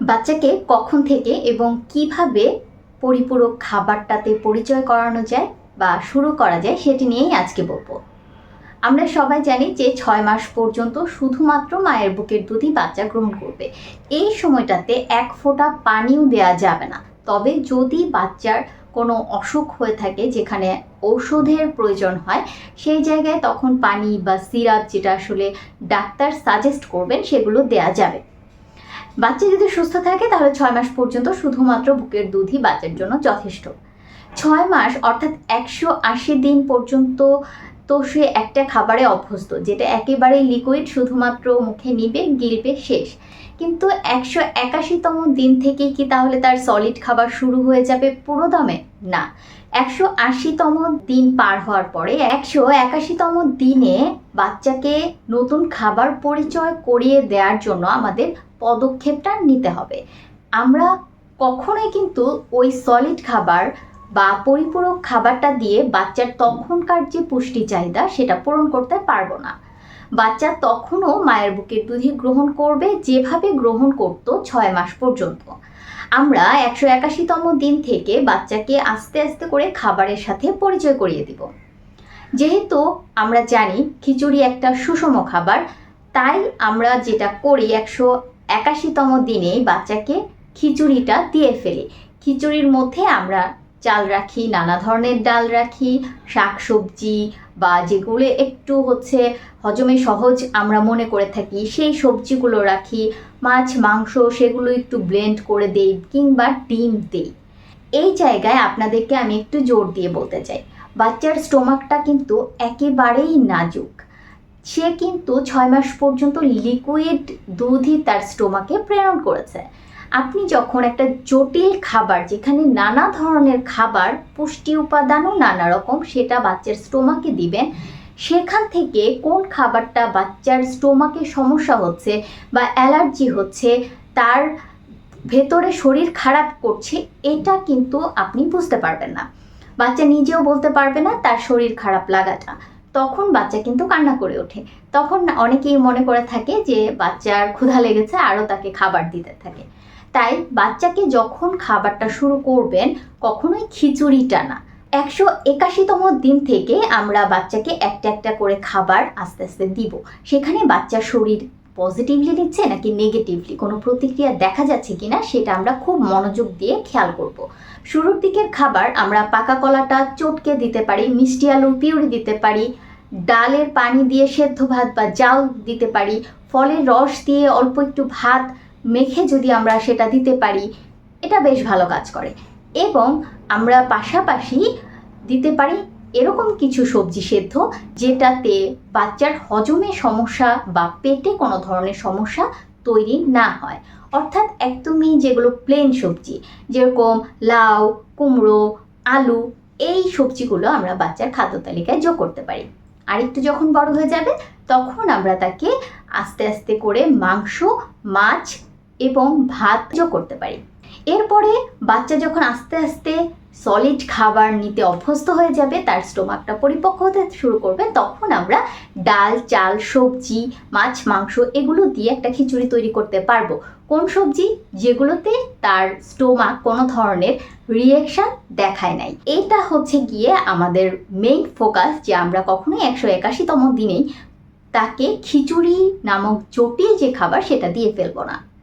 বাচ্চাকে কখন থেকে এবং কীভাবে পরিপূরক খাবারটাতে পরিচয় করানো যায় বা শুরু করা যায় সেটি নিয়েই আজকে বলব। আমরা সবাই জানি যে ছয় মাস পর্যন্ত শুধুমাত্র মায়ের বুকের দুধই বাচ্চা গ্রহণ করবে। এই সময়টাতে এক ফোঁটা পানিও দেওয়া যাবে না। তবে যদি বাচ্চার কোনো অসুখ হয়ে থাকে যেখানে ঔষধের প্রয়োজন হয়, সেই জায়গায় তখন পানি বা সিরাপ যেটা আসলে ডাক্তার সাজেস্ট করবেন সেগুলো দেয়া যাবে। বাচ্চা যদি সুস্থ থাকে, তাহলে ছয় মাস পর্যন্ত শুধুমাত্র বুকের দুধই বাচ্চার জন্য যথেষ্ট। ছয় মাস, অর্থাৎ একশো আশি দিন পর্যন্ত তো সে একটা খাবারে অভ্যস্ত, যেটা একেবারে লিকুইড শুধুমাত্র মুখে নিবে, গিলবে, শেষ। কিন্তু একশো একাশিতম দিন থেকে কি তাহলে তার সলিড খাবার শুরু হয়ে যাবে পুরো দমে? না। একশো আশিতম দিন পার হওয়ার পরে, একশো একাশিতম দিনে বাচ্চাকে নতুন খাবার পরিচয় করিয়ে দেওয়ার জন্য আমাদের পদক্ষেপটা নিতে হবে। আমরা কখনোই কিন্তু ওই সলিড খাবার বা পরিপূরক খাবারটা দিয়ে বাচ্চার তখনকার যে পুষ্টি চাহিদা, সেটা পূরণ করতে পারব না। বাচ্চা তখনও মায়ের বুকের দুধই গ্রহণ করবে, যেভাবে গ্রহণ করতো ছয় মাস পর্যন্ত। আমরা একশো একাশিতম দিন থেকে বাচ্চাকে আস্তে আস্তে করে খাবারের সাথে পরিচয় করিয়ে দিব। যেহেতু আমরা জানি খিচুড়ি একটা সুষম খাবার, তাই আমরা যেটা করি একশো একাশিতম দিনেই বাচ্চাকে খিচুড়িটা দিয়ে ফেলি। খিচুড়ির মধ্যে আমরা চাল রাখি, নানা ধরনের ডাল রাখি শাক সবজি বা যেগুলো একটু হচ্ছে হজমে সহজ আমরা মনে করে থাকি, সেই সবজিগুলো রাখি, মাছ, মাংস সেগুলো একটু ব্লেন্ড করে দেই কিংবা ডিম দেই। এই জায়গায় আপনাদেরকে আমি একটু জোর দিয়ে বলতে চাই, বাচ্চার স্টোমাকটা কিন্তু একেবারেই নাজুক। সে কিন্তু ছয় মাস পর্যন্ত লিকুইড দুধই তার স্টোমাকে প্রেরণ করেছে। আপনি যখন একটা জটিল খাবার, যেখানে নানা ধরনের খাবার, পুষ্টি উপাদানও নানা রকম, সেটা বাচ্চার স্টোমাকে দিবেন, সেখান থেকে কোন খাবারটা বাচ্চার স্টোমাকে সমস্যা হচ্ছে বা অ্যালার্জি হচ্ছে, তার ভেতরে শরীর খারাপ করছে, এটা কিন্তু আপনি বুঝতে পারবেন না। বাচ্চা নিজেও বলতে পারবে না, তার শরীর খারাপ লাগাটা। তখন বাচ্চা কিন্তু কান্না করে ওঠে। তখন অনেকেই মনে করে থাকে যে, বাচ্চার ক্ষুধা লেগেছে, আরও তাকে খাবার দিতে থাকে। তাই বাচ্চাকে যখন খাবারটা শুরু করবেন, কখনোই খিচুড়িটা না। একশো একাশিতম দিন থেকে আমরা বাচ্চাকে একটা একটা করে খাবার আস্তে আস্তে দিব। সেখানে বাচ্চার শরীর পজিটিভলি নিচ্ছে নাকি নেগেটিভলি কোনো প্রতিক্রিয়া দেখা যাচ্ছে কিনা সেটা আমরা খুব মনোযোগ দিয়ে খেয়াল করব। শুরুর দিকের খাবার আমরা পাকা কলাটা চটকে দিতে পারি, মিষ্টি আলুর পিউরি দিতে পারি, ডালের পানি দিয়ে সেদ্ধ ভাত বা জাল দিতে পারি, ফলের রস দিয়ে অল্প একটু ভাত মেখে যদি আমরা সেটা দিতে পারি, এটা বেশ ভালো কাজ করে। এবং আমরা পাশাপাশি দিতে পারি এরকম কিছু সবজি সেদ্ধ, যেটাতে বাচ্চার হজমে সমস্যা বা পেটে কোনো ধরনের সমস্যা তৈরি না হয়। অর্থাৎ একদমই যেগুলো প্লেন সবজি, যেরকম লাউ, কুমড়ো, আলু, এই সবজিগুলো আমরা বাচ্চার খাদ্য তালিকায় যোগ করতে পারি। আর একটু যখন বড় হয়ে যাবে, তখন আমরা তাকে আস্তে আস্তে করে মাংস, মাছ এবং ভাত যোগ করতে পারি। এরপরে বাচ্চা যখন আস্তে আস্তে সলিড খাবার নিতে অভ্যস্ত হয়ে যাবে, তার স্টোমাকটা পরিপক্ক হতে শুরু করবে, তখন আমরা ডাল, চাল, সবজি, মাছ, মাংস এগুলো দিয়ে একটা খিচুড়ি তৈরি করতে পারব। কোন সবজি? যেগুলোতে তার স্টোমাক কোনো ধরনের রিয়েকশন দেখায় নাই। এটা হচ্ছে গিয়ে আমাদের মেইন ফোকাস যে আমরা কখনোই একশো একাশিতম দিনেই তাকে খিচুড়ি নামক জটিল যে খাবার সেটা দিয়ে ফেলব না।